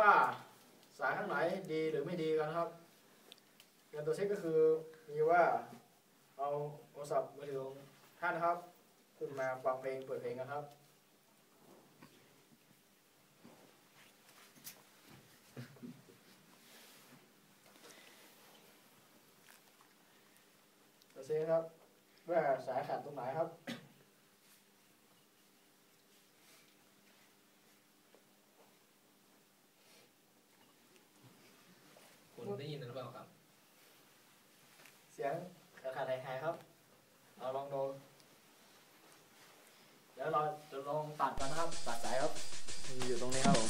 ว่าสายข้างไหนดีหรือไม่ดีกันครับการตัวเช็คก็คือมีว่าเอาโทรศัพท์มือถือของท่านนะครับ ขึ้นมาฟังเพลงเปิดเพลงกันครับตัวเช็คครับว่าสายขาดตรงไหนครับ คุณได้ยินหรือเปล่าครับ เสียงขาดขาดหายหายครับ เราลองดู เดี๋ยวเราจะลองตัดกันนะครับ ตัดสายครับ อยู่ตรงนี้ครับผม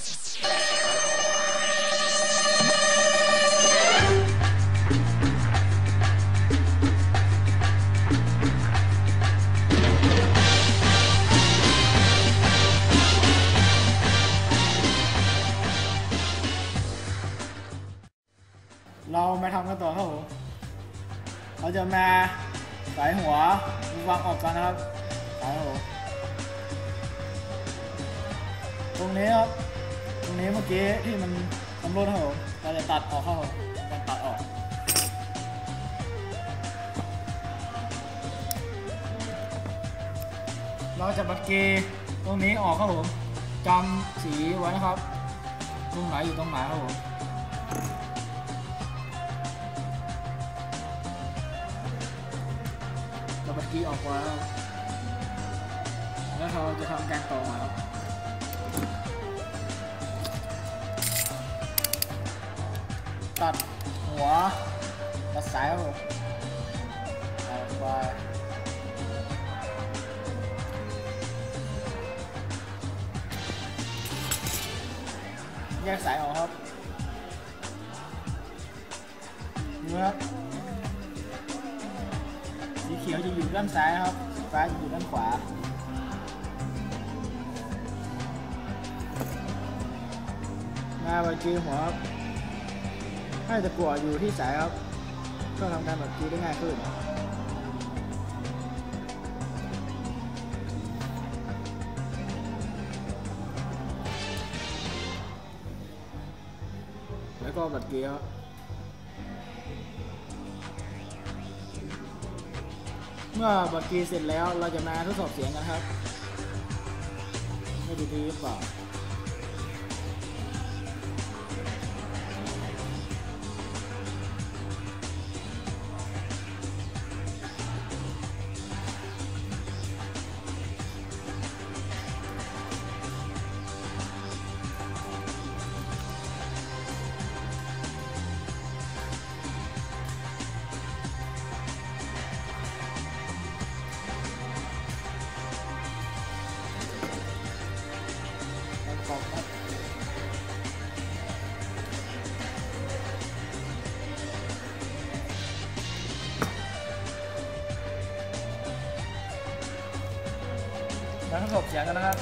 เรามาทำกันต่อครับผม เราจะมาสายหัววางออกกันนะครับสายหัวตรงนี้ครับ ตรงนี้เมื่อกี้ที่มันทำรุดครับผมเราจะตัดออกครับผมจะตัดออกเราจะบัดเกตรงนี้ออกครับผมจำสีไว้นะครับ ตรงไหนอยู่ตรงไหนครับผม จะบัดกี้ออกมาแล้ว แล้วเราจะทำการต่อมาครับตัดหัวตัดสายครับผมเอาไปแยกสายออกครับนี่ครับสีเขียว จะอยู่ด้านซ้ายนะครับสีฟ้าจะอยู่ด้านขวาหน้าบัจีหัวครับให้ตะกั่วอยู่ที่สายครับเพื่อทำการบัจีได้ง่ายขึ้นแล้วก็บัดเกียร์ เมื่อบัตรกีเสร็จแล้วเราจะมาทดสอบเสียงกันครับ ไม่ดีดีหรือเปล่า มาทดสอบเสียงกันนะครับ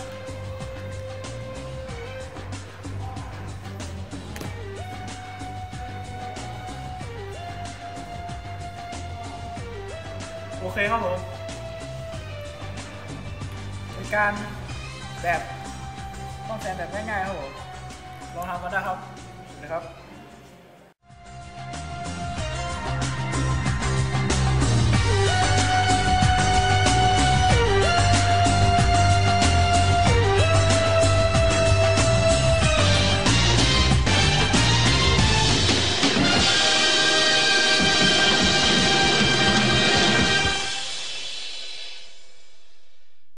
โอเคครับผมเป็นการแบบต้องแซมแบบง่ายๆครับผมลองทำกันได้ครับนะครับ